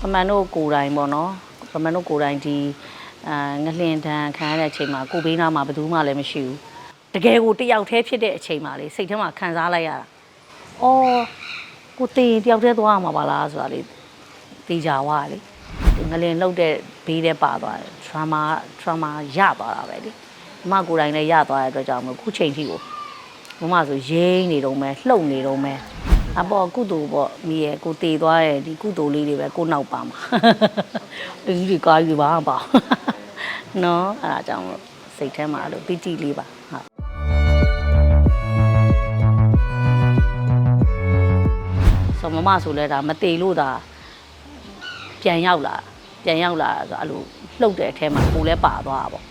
ပမန်တို့ကိုယ်တိုင်ပေါ့နော်ပမန်တို့ကိုယ်တိုင်ဒီအာငလင်တန်ခံရတဲ့အချိန်မှာကိုဘေးနားမှာဘယ်သူမှလည်းမရှိဘူးတကယ်ကိုတယောက်တည်းဖြစ်တဲ့အချိန်မှာလေစိတ်ထဲမှာခံစားလိုက်ရတာအော်ကိုတင်တယောက်တည်းသွားရမှာပါလားဆိုတာလေတေချာဝါလေဒီငလင်လှုပ်တဲ့ဘေးတဲ့ပါသွားတယ် trauma trauma ရသွားတာပဲလေမမကိုယ်တိုင်လည်းရသွားတဲ့အတွက်ကြောင့်မို့ခုချိန်ထိကိုမမဆိုရိမ့်နေတော့မယ်လှုပ်နေတော့မယ် အပေါ်ကုသိုလ်ပေါ့မိရဲ့ကိုတည်သွားရဲ့ဒီကုသိုလ်လေးတွေပဲကိုနောက်ပါမှာဒီကြီးကားကြီးပါပါနော်အဲ့ဒါကြောင့်မို့စိတ်ထဲမှာအဲ့လိုပီတိလေးပါဟုတ်ဆိုမမဆိုလဲဒါမတည်လို့ဒါပြန်ရောက်လာပြန်ရောက်လာဆိုအဲ့လိုလှုပ်တဲ့အထဲမှာကိုလည်းပါသွားတာပေါ့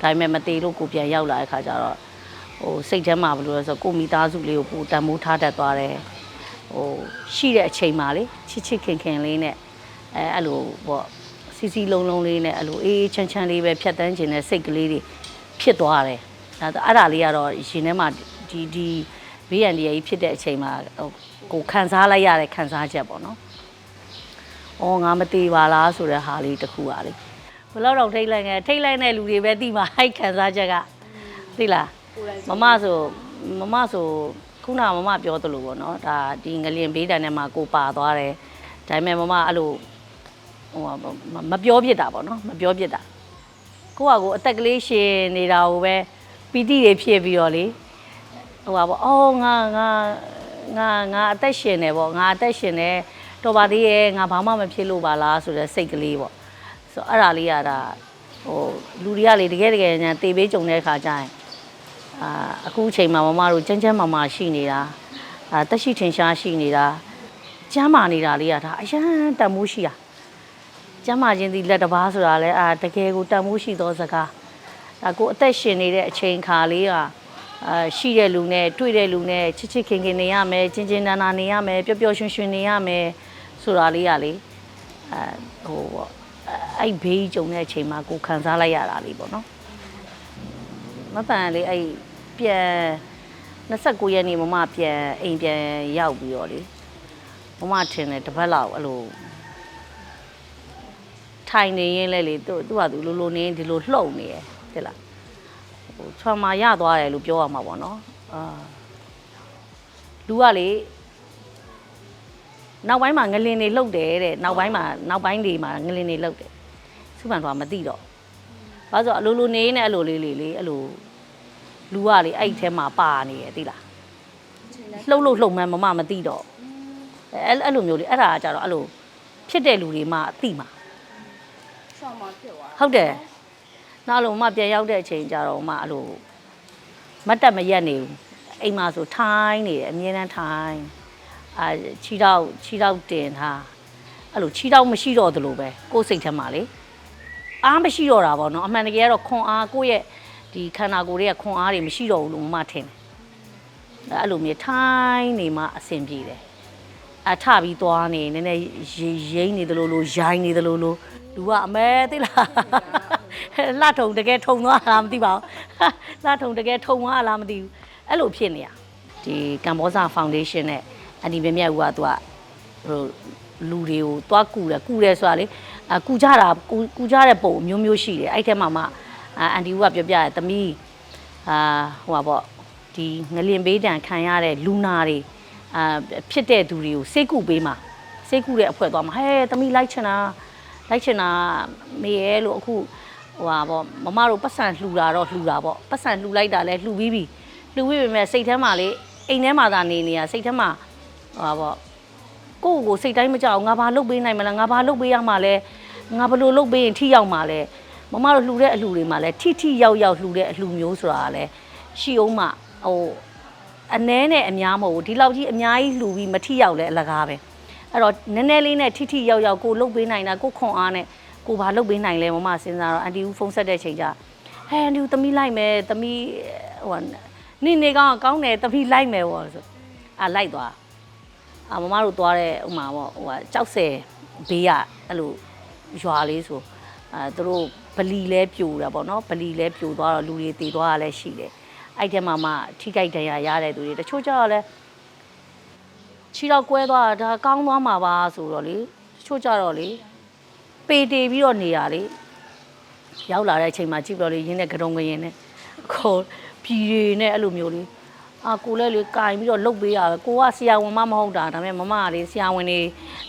ဒါပေမဲ့မတည်လို့ကိုပြန်ရောက်လာတဲ့ခါကျတော့ဟိုစိတ်ထဲမှာဘယ်လိုလဲဆိုတော့ကိုမိသားစုလေးကိုပူတန်မိုးထားတတ်သွားတယ် ဟိုရှိတဲ့အချိန်မှာလေချစ်ချစ်ခင်ခင်လေးနဲ့အဲအဲ့လိုပေါ့စီစီလုံးလုံးလေးနဲ့အဲ့လိုအေးအေးချမ်းချမ်းလေးပဲဖြတ်တန်းခြင်းနဲ့စိတ်ကလေးတွေဖြစ်သွားတယ်ဒါဆိုအဲ့ဒါလေးကတော့ရှင်ထဲမှာဒီဒီဘေးရန်တရားကြီးဖြစ်တဲ့အချိန်မှာဟိုကိုခံစားလိုက်ရတဲ့ခံစားချက်ပေါ့နော်။အော်ငါမသေးပါလားဆိုတဲ့ဟာလေးတစ်ခုပါလေ။ဘယ်တော့တော့ထိတ်လိုက်ငယ်ထိတ်လိုက်တဲ့လူတွေပဲသိမှာဟိုက်ခံစားချက်ကသိလားမမဆိုမမဆို ခုနမမပြောသလိုပေါ့နော်ဒါဒီငလျင်ဘေးတန်ထဲမှာကိုပါသွားတယ်ဒါပေမဲ့မမအဲ့လိုဟိုမပြောပြစ်တာပေါ့နော်မပြောပြစ်တာကိုကကိုအသက်ကလေးရှင်နေတာကိုပဲပီတိတွေဖြစ်ပြီးတော့လေဟိုပါပေါ့အော်ငါငါငါငါအသက်ရှင်နေပေါ့ငါအသက်ရှင်နေတော်ပါသေးရဲ့ငါဘာမှမဖြစ်လို့ပါလားဆိုတဲ့စိတ်ကလေးပေါ့ဆိုတော့အဲ့ဒါလေးကဒါဟိုလူတွေကလေတကယ်တကယ်ညာတေပေးကြုံတဲ့အခါကျရင် အာအခုအချိန်မှာမမတို့ကျန်းကျန်းမာမာရှိနေတာအာတက်ရှိထင်ရှားရှိနေတာကျမ်းမာနေတာလေးကဒါအရန်တန်မိုးရှိတာကျမ်းမာခြင်းဒီလက်တစ်ပါးဆိုတာလဲအာတကယ်ကိုတန်မိုးရှိသောစကားဒါကိုအသက်ရှင်နေတဲ့အချိန်ခါလေးကအာရှိတဲ့လူနဲ့တွေ့တဲ့လူနဲ့ချစ်ချစ်ခင်ခင်နေရမယ်ချင်းချင်းနာနာနေရမယ်ပျော်ပျော်ရွှင်ရွှင်နေရမယ်ဆိုတာလေးကလေအာဟိုပေါ့အဲ့ဘေးကြုံတဲ့အချိန်မှာကိုခံစားလိုက်ရတာလေးပေါ့နော်မပန်လေးအဲ့ ပြန်29ရက်နေ့မမပြန်အိမ်ပြန်ရောက်ပြီးတော့လေမမထင်တယ်တစ်ပတ်လောက်အဲ့လိုထိုင်နေရင်လဲလေသူသူကသူလိုလိုနေဒီလိုလှုပ်နေရတဲ့လားဟိုဆွမ်းမရသွားတယ်လို့ပြောရမှာပေါ့နော်အာလူကလေနောက်ပိုင်းမှာငလင်တွေလှုပ်တယ်တဲ့နောက်ပိုင်းမှာနောက်ပိုင်းတွေမှာငလင်တွေလှုပ်တယ်စုပန်သွားမသိတော့။ဘာလို့ဆိုအလိုလိုနေနေအဲ့လိုလေးလေးလေးအဲ့လို လူကလေအဲ့ထဲမှာပါနေရသိလား။လှုပ်လို့လှုပ်မှန်းမမမသိတော့။အဲ့အဲ့လိုမျိုးလေးအဲ့ဒါကကြတော့အဲ့လိုဖြစ်တဲ့လူတွေမှအသိမှာရှောင်းမဖြစ်သွား။ဟုတ်တယ်။နောက်လို့မပြန်ရောက်တဲ့အချိန်ကြတော့မအဲ့လိုမတ်တက်မရက်နေဘူး။အိမ်မှာဆိုထိုင်းနေတယ်အမြဲတမ်းထိုင်း။အာခြိတော့ခြိတော့တင်ထား။အဲ့လိုခြိတော့မရှိတော့သလိုပဲကိုယ်စိတ်ထဲမှာလေ။အားမရှိတော့တာပေါ့နော်အမှန်တကယ်ကတော့ခွန်အားကိုယ့်ရဲ့ ဒီခန္ဓာကိုယ်ရဲ့ခွန်အားတွေမရှိတော့ဘူးလို့မမထင်တယ်အဲ့လိုမျိုးထိုင်းနေမှအဆင်ပြေတယ်အထပြီးသွားနေနည်းနည်းရိရိမ့်နေသလိုလိုရိုင်းနေသလိုလိုလူကအမဲသိလားလှထုံတကယ်ထုံသွားလားမသိပါဘူးလှထုံတကယ်ထုံသွားလားမသိဘူးအဲ့လိုဖြစ်နေရဒီကမ္ဘောဇာဖောင်ဒေးရှင်းနဲ့အန်ဒီမြမြတ်ဦးကသူကဟိုလူတွေကိုသွားကူတယ်ကူတယ်ဆိုတာလေအကူကြတာကူကူကြတဲ့ပုံအမျိုးမျိုးရှိတယ်အဲ့ထဲမှာမှ အာအန်တီဦးကပြောပြတယ်သမီးအာဟိုပါပေါ့ဒီငလင်ဘေးတံခံရတဲ့လူနာတွေအာဖြစ်တဲ့သူတွေကိုစိတ်ကူပေးမှာစိတ်ကူတဲ့အဖွဲသွားမှာဟဲသမီးလိုက်ချင်တာလိုက်ချင်တာမေရဲ့လို့အခုဟိုပါပေါ့မမတို့ပတ်စံလှူတာတော့လှူတာပေါ့ပတ်စံလှူလိုက်တာလဲလှူပြီးပြီလှူပြီးပြီမဲ့စိတ်ထဲမှာလေအိမ်ထဲမှာသာနေနေရစိတ်ထဲမှာဟိုပါပေါ့ကိုယ့်ကိုယ်စိတ်တိုင်းမကြောက်ငါဘာလုပ်ပေးနိုင်မလားငါဘာလုပ်ပေးရမှာလဲငါဘယ်လိုလုပ်ပေးရင်ထိရောက်မှာလဲ မမတို့လှူတဲ့အလှူတွေမှာလဲထိထိရောက်ရောက်လှူတဲ့အလှူမျိုးဆိုတာကလဲရှိအောင်မှဟိုအနှဲနဲ့အများမဟုတ်ဘူးဒီလောက်ကြီးအများကြီးလှူပြီးမထိရောက်လဲအလကားပဲအဲ့တော့နည်းနည်းလေးနဲ့ထိထိရောက်ရောက်ကိုလုပ်ပေးနိုင်တာကိုခွန်အားနဲ့ကိုဘာလုပ်ပေးနိုင်လဲမမစဉ်းစားတော့အန်တီဦးဖုန်းဆက်တဲ့ချိန်ကျဟဲအန်တီဦးသမီးလိုက်မယ်သမီးဟိုနေနေကောင်းကောင်းတယ်သမီးလိုက်မယ်ပေါ့ဆိုအာလိုက်သွားအမမတို့သွားတဲ့ဥမာပေါ့ဟိုကကြောက်ဆယ်ဘေးကအဲ့လိုရွာလေးဆိုအဲသူတို့ ဗလီလဲပြိုတာပေါ့နော်ဗလီလဲပြိုသွားတော့လူတွေတည်သွားတာလည်းရှိတယ်အဲ့ထဲမှာမှထိကြိုက်ဒဏ်ရာရတဲ့သူတွေတချို့ကျတော့လဲခြေတော့ကွဲသွားတာဒါကောင်းသွားမှာပါဆိုတော့လေတချို့ကြတော့လေပေတေပြီးတော့နေရလေရောက်လာတဲ့အချိန်မှာကြည့်ပြောလေရင်းနဲ့ကတုံးကရင်နဲ့ခေါ်ပြည်တွေနဲ့အဲ့လိုမျိုးလေအာကိုလည်းလေကင်ပြီးတော့လှုပ်ပေးရပဲကိုကဆရာဝန်မမဟုတ်တာဒါပေမဲ့မမကလေဆရာဝန်နေ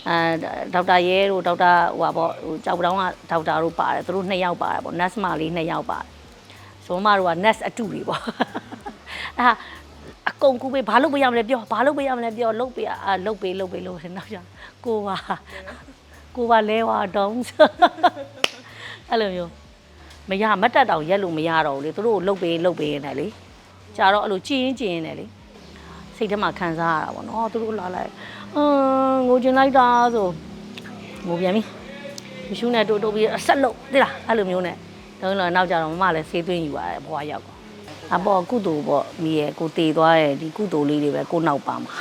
အဲဒေါက်တာရဲတို့ဒေါက်တာဟိုပါပေါ့ဟိုကြောက်ပတောင်းကဒေါက်တာတို့ပါတယ်သူတို့နှစ်ယောက်ပါတယ်ပေါ့ nurse မလေးနှစ်ယောက်ပါတယ်ဆိုမတို့က nurse အတူတွေပေါ့အာအကုန်ကူပေးဘာလုပ်ပေးရမလဲပြောဘာလုပ်ပေးရမလဲပြောလုပ်ပေးအာလုပ်ပေးလုပ်ပေးလို့နောက်ကျကိုပါကိုပါလဲဝါတောင်းအဲ့လိုမျိုးမရမတ်တက်တောင်ရက်လို့မရတော့ဘူးလေသူတို့ကိုလှုပ်ပေးလှုပ်ပေးနေတယ်လေကြာတော့အဲ့လိုကြည်ရင်ကြည်ရင်တယ်လေ စိတ်ထဲမှာခံစားရတာပေါ့နော်သူတို့လာလိုက်အင်းငိုကျင်လိုက်တာဆိုငိုပြန်ပြီမရှူးနဲ့တိုးတိုးပြီးအဆက်လို့သိလားအဲ့လိုမျိုးနဲ့တော့တော့နောက်ကြတော့မမလည်းဆေးသွင်းယူရတယ်ဘွားရောက်ကောအပေါ်ကုသိုလ်ပေါ့မိရဲ့ကိုတည်သွားရဲ့ဒီကုသိုလ်လေးတွေပဲကိုနောက်ပါမှာ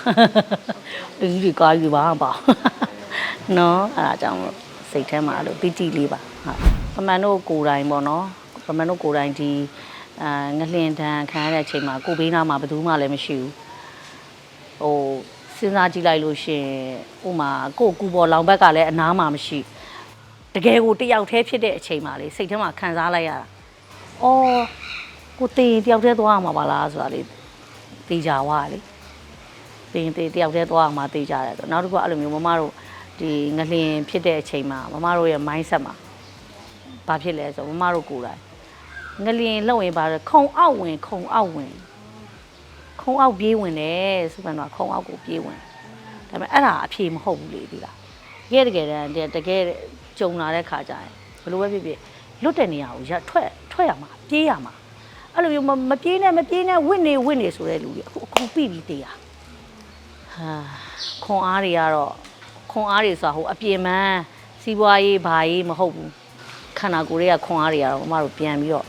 ဒီကြီးတွေကားယူပါပါနော်အဲ့ဒါကြောင့်မို့စိတ်ထဲမှာအဲ့လိုပီတိလေးပါဟုတ်ပမန်တို့ကိုယ်တိုင်ပေါ့နော်ပမန်တို့ကိုယ်တိုင်ဒီအာငလင်တန်ခံရတဲ့အချိန်မှာကိုဘေးနားမှာဘယ်သူမှလည်းမရှိဘူး ဟိုစဉ်းစားကြည့်လိုက်လို့ရှရင်ဥမာကိုယ့်ကူပေါ်လောင်ဘက်ကလည်းအနားမှာမရှိတကယ်ကိုတယောက်တည်းဖြစ်တဲ့အချိန်မှာလေစိတ်ထဲမှာခံစားလိုက်ရတာ။အော်ကိုတေတယောက်တည်းသွားရမှာပါလားဆိုတာလေတေချာဝါလေ။တေတေတယောက်တည်းသွားရမှာတေချာတယ်ဆိုနောက်တစ်ခုကအဲ့လိုမျိုးမမတို့ဒီငလင်ဖြစ်တဲ့အချိန်မှာမမတို့ရဲ့ mindset မှာဘာဖြစ်လဲဆိုမမတို့ကိုယ်တိုင်ငလင်လောက်ရင်ပါခုံအောက်ဝင်ခုံအောက်ဝင် ခုံအောက်ပြေးဝင်တယ်စူပန်တော့ခုံအောက်ကိုပြေးဝင်ဒါပေမဲ့အဲ့ဒါအဖြေမဟုတ်ဘူးလေဒီလားတကယ်တကယ်တမ်းတကယ်ကြုံလာတဲ့ခါကျရင်ဘယ်လိုပဲဖြစ်ဖြစ်လွတ်တဲ့နေရာကိုရထွက်ထွက်ရမှာပြေးရမှာအဲ့လိုမျိုးမမပြေးနဲ့မပြေးနဲ့ဝစ်နေဝစ်နေဆိုတဲ့လူတွေအခုအခုပြီပြီတေးရဟာခွန်အားတွေကတော့ခွန်အားတွေဆိုတာဟိုအပြင်မန်းစီးပွားရေးဘာရေးမဟုတ်ဘူးခန္ဓာကိုယ်တွေကခွန်အားတွေကတော့မမတို့ပြန်ပြီးတော့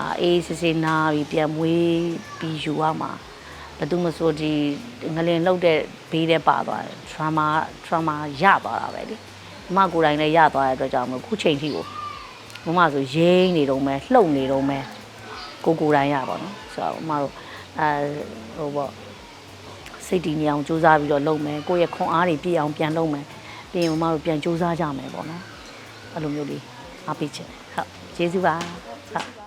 အာအေးစစ်စစ်နာပြီးပြန်မွေးပြီးယူရမှာဘယ်သူမဆိုဒီငလင်လှုပ်တဲ့ဘေးတဲ့ပါသွားတယ် trauma trauma ရသွားတာပဲလေမမကိုယ်တိုင်လည်းရသွားတဲ့အတွက်ကြောင့်မလို့ခုချိန်ထိကိုမမဆိုရိမ့်နေတော့မဲလှုပ်နေတော့မဲကိုကိုယ်တိုင်ရပါတော့ဆိုတော့မမတို့အဲဟိုပေါ့စိတ်တည်နေအောင်စူးစမ်းပြီးတော့လုပ်မယ်ကိုယ့်ရဲ့ခွန်အားတွေပြည့်အောင်ပြန်လုပ်မယ်ပြီးရင်မမတို့ပြန်စူးစမ်းကြမယ်ပေါ့နော်အဲ့လိုမျိုးလေးအားပေးချင်တယ်ဟုတ်ကျေးဇူးပါဟုတ်